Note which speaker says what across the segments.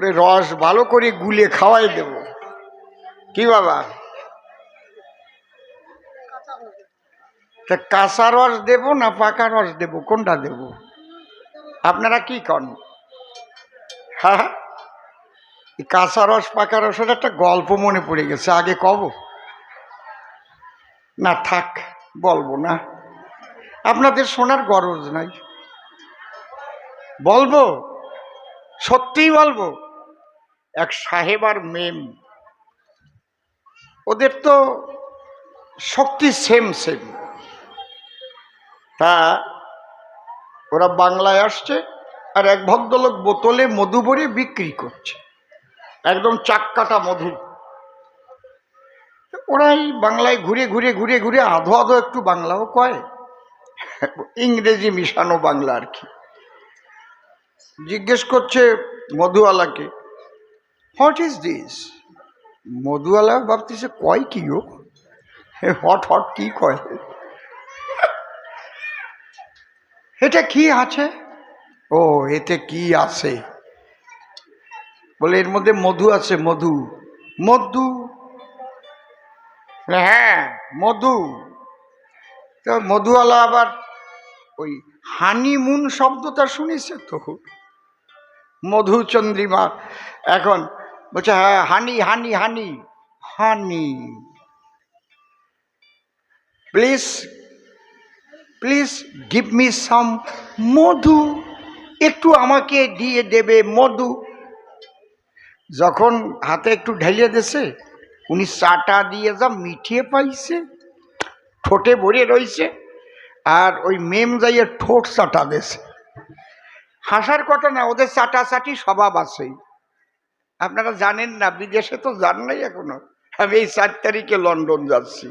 Speaker 1: ওরে রস ভালো করে গুলে খাওয়াই দেব। কি বাবা? তা কাঁচা রস দেব না পাকা রস দেব? কোনটা দেব? আপনারা কি কন? হ্যাঁ কাঁচা রস, পাকা রসের একটা গল্প মনে পড়ে গেছে, আগে কব? না, থাক, বলব না। আপনাদের শোনার গরজ নাই। বলব? সত্যিই বলব? এক সাহেব আর মেম ওদের তো শক্তি সেম সেম তা ওরা বাংলায় আসছে আর এক ভদ্রলোক বোতলে মধু ভরে বিক্রি করছে। একদম চাক্কাটা মধু। ওরাই বাংলায় ঘুরে ঘুরে ঘুরে ঘুরে আধো আধো একটু বাংলাও কয়। ইংরেজি মিশানো বাংলা আর কি। জিজ্ঞেস করছে মধুওয়ালাকে হোয়াট ইজ দিস মধুওয়ালা ভাবতেছে, কয় কি ও হট হট, কি কয়? এটা কি আছে? ও, এতে কি আছে? বলে, এর মধ্যে মধু আছে, মধু। মধু? হ্যাঁ মধু। তো মধুওয়ালা আবার ওই হানিমুন শব্দটা শুনেছে তো? মধুচন্দ্রিমা এখন বলছে হ্যাঁ honey honey honey honey. Please please give me some মধু। একটু আমাকে দিয়ে দেবে মধু। যখন হাতে একটু ঢেলে দিছে উনি চাটা দিয়ে যা মিঠিয়ে পাইছে, ঠোঁটে ভরে রইছে, আর ওই মেম যাইয়ে ঠোঁট চাটা দেছে হাসার কথা না, ওদের চাটাচাটি স্বভাব আছে। আপনারা জানেন না, বিদেশে তো যান নাই এখনও। আমি এই চার তারিখে লন্ডন যাচ্ছি।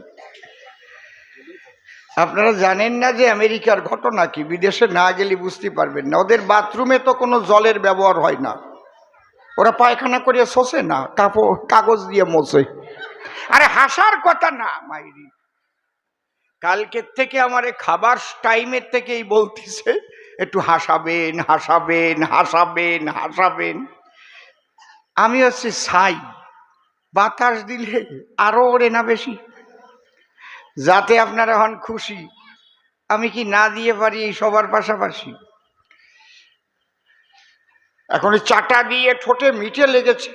Speaker 1: আপনারা জানেন না যে আমেরিকার ঘটনা কি? বিদেশে না গেলে বুঝতে পারবেন না। ওদের বাথরুমে তো কোনো জলের ব্যবহার হয় না। ওরা পায়খানা করে শোষে না কাপড় কাগজ দিয়ে মোছে। আরে হাসার কথা না, মাইরি। কালকের থেকে আমার খাবার টাইমের থেকেই বলতেছে, একটু হাসাবেন হাসাবেন হাসাবেন হাসাবেন। আমি হচ্ছে ছাই। বাতাস দিলে আরও ওরে না বেশি। যাতে আপনারা হন খুশি। আমি কি না দিয়ে পারি এই সবার পাশাপাশি? এখন চাটা দিয়ে ঠোঁটে মিটে লেগেছে।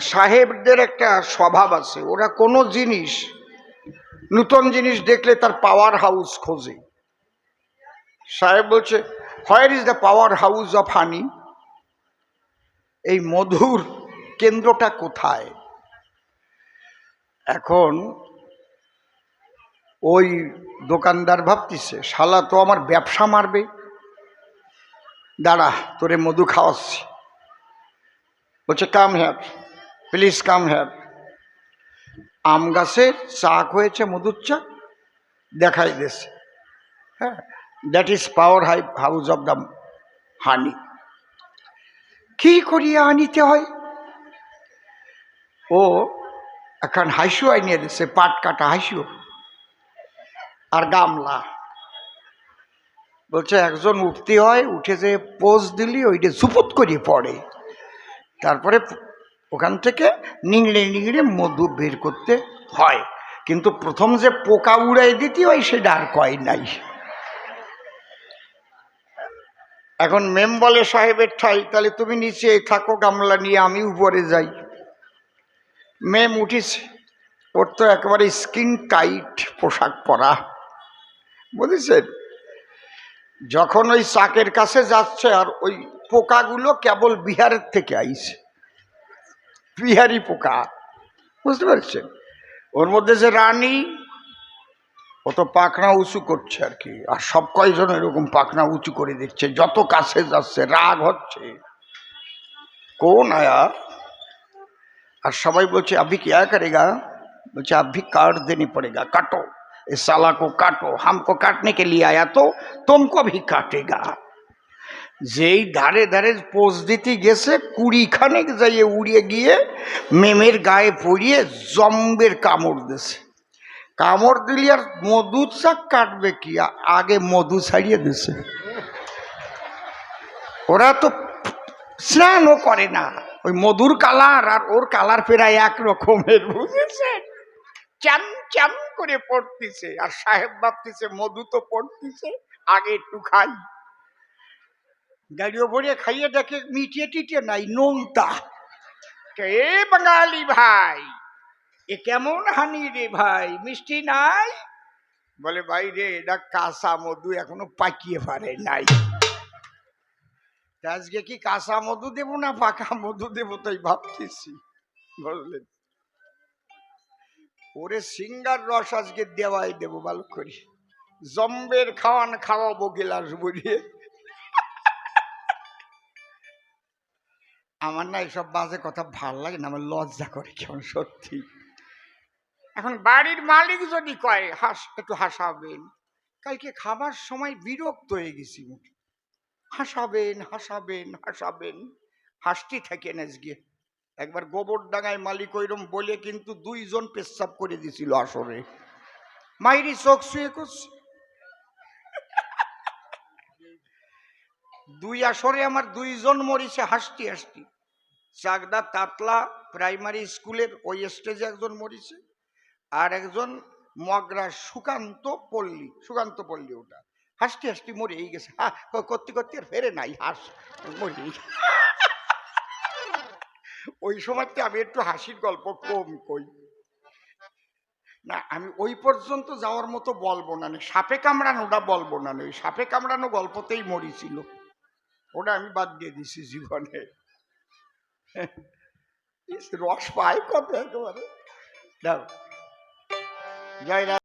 Speaker 1: সাহেবদের একটা স্বভাব আছে। ওরা কোনো জিনিস, নূতন জিনিস দেখলে তার পাওয়ার হাউস খোঁজে। সাহেব বলছে where is the power house of honey এই মধুর কেন্দ্রটা কোথায়? এখন ওই দোকানদার ভাবতিছে, শালা, তো আমার ব্যবসা মারবে। দাঁড়া, তোরে মধু খাওয়াচ্ছি। বলছে কাম হ্যাপ প্লিজ কাম হ্যাপ আম গাছের চাক হয়েছে মধুর চাক দেখাই দিয়েছে হ্যাঁ that is power high house of the honey কি করিয়া আনিতে হয়? ও এখন হাইসু আনিয়ে দিছে, পাট কাটা হাইসু আর গামলা। বলছে, একজন উঠতে হয়, উঠে যে পোজ দিলি, ওইটা জুপুত করে পড়ে। তারপরে ওখান থেকে নিংড়ে নিংড়ে মধু বের করতে হয়। কিন্তু প্রথম যে পোকা উড়াই দিতে হয় সেটা আর কয় নাই। এখন মেম বলে, সাহেবের ঠাই, তাহলে তুমি নিচে থাকো, গামলা নিয়ে আমি উপরে যাই। মেম উঠিছে, ওর তো একেবারে স্কিন টাইট পোশাক পরা। বুঝেছেন? যখন ওই চাকের কাছে যাচ্ছে আর ওই পোকাগুলো কেবল বিহারের থেকে আইছে। বিহারি পোকা, বুঝতে পারছেন? ওর মধ্যে যে রানী ও তো পাখনা উঁচু করছে আর কি আর সব কয়জন এরকম পাখনা উঁচু করে দিচ্ছে যত কাছে যাচ্ছে রাগ হচ্ছে কোন আয়া আর সবাই বলছে আভি क्या करेगा বলছে अभी काट देनी पड़ेगा काटो इस साला को काटो हमको काटने के लिए आया तो तुमको भी काटेगा যেই ধারে ধারে পোজ দিতে গেছে কুড়ি খানেক যাইয়ে উড়িয়ে গিয়ে মেমের গায়ে পড়িয়ে জম্বের কামড় দিছে কামড় দিলি আর মধু চাক কাটবে কি? আগে মধু ছাড়িয়ে দিছে। ওরা তো স্নানও করে না। ওই মধুর কালার আর ওর কালার প্রায় এক রকমের, বুঝেছেন? চান চান করে পড়তেছে। আর সাহেব ভাবতেছে, মধু তো পড়তেছে, আগে একটু খাই। গাড়িও ভরে খাইয়ে দেখে মিটিয়ে টিটে নাই নোনতা এ বাঙালি ভাই? এ কেমন হানি রে ভাই? মিষ্টি নাই? বলে, ভাই রে, এটা কাঁচা মধু এখনও পাকিয়ে পারে নাই। আজকে কি কাঁচা মধু দেবো না পাকা মধু দেবো তাই ভাবতেছি? বুঝলেন ওরে সিঙ্গার রস আজকে দেওয়াই দেবো, ভালো করি। জম্বের খাওয়ান খাওয়াবো গেলাস বলিয়ে আমার না এসব বাজে কথা ভালো লাগে না, আমার লজ্জা করে কেমন সত্যি। এখন বাড়ির মালিক যদি কয়, হাস, একটু হাসাবেন। কালকে খাবার সময় বিরক্ত হয়ে গেছি হাসাবেন হাসাবেন হাসাবেন। হাসতে থাকেন আজকে। একবার গোবর ডাঙায় মালিক ওইরম বলে কিন্তু দুইজন পেশাব করে দিছিল আসরে। মাইরি চোখ শুয়ে করছে। দুই আসরে আমার দুইজন মরিছে হাসতি হাসতি। চাকদা তাতলা প্রাইমারি স্কুলের ওই স্টেজে একজন মরিছে। আর একজন মগরা সুকান্ত পল্লী সুকান্ত পল্লী ওটা। হাসতে হাসতে মরে এই গেছে। হা ক- করতে করতে আর ফেরে নাই, হাস মরে ওই সময়তে আমি একটু হাসির গল্প কম কই। না, আমি ওই পর্যন্ত যাওয়ার মতো বলব না নে। সাপে কামড়ানোটা বলব না নে। ওই সাপে কামড়ানো গল্পতেই মরিছিল। ওটা আমি বাদ দিয়ে দিছি জীবনে। রস পায় কত একেবারে। দাও। Ya era.